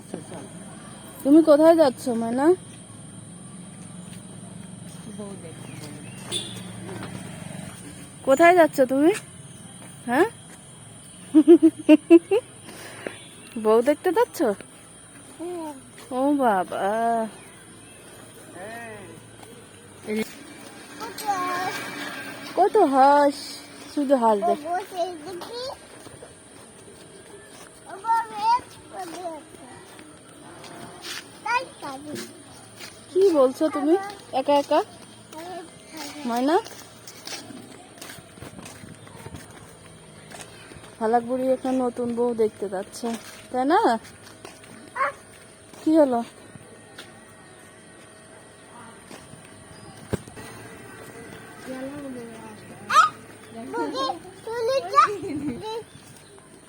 আচ্ছা তুমি কোথায় যাচ্ছ বলে কোথায় যাচ্ছ তুমি? হ্যাঁ? বউ দেখতে যাচ্ছ? ও বাবা। কত হাস? শুধু হাস দেখ। কি বলছো তুমি? একা একা? ময়না? হালাক বুড়ি একটা নতুন বউ দেখতে যাচ্ছে তাই না? কি হলো?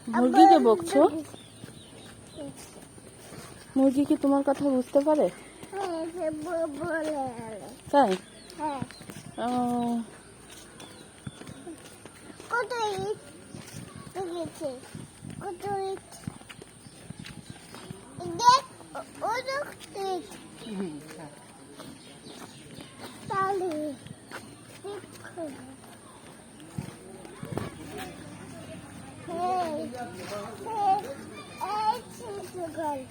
মুরগিকে বকছো? মুরগি কি তোমার কথা বুঝতে পারে? তাই? ও, Rồi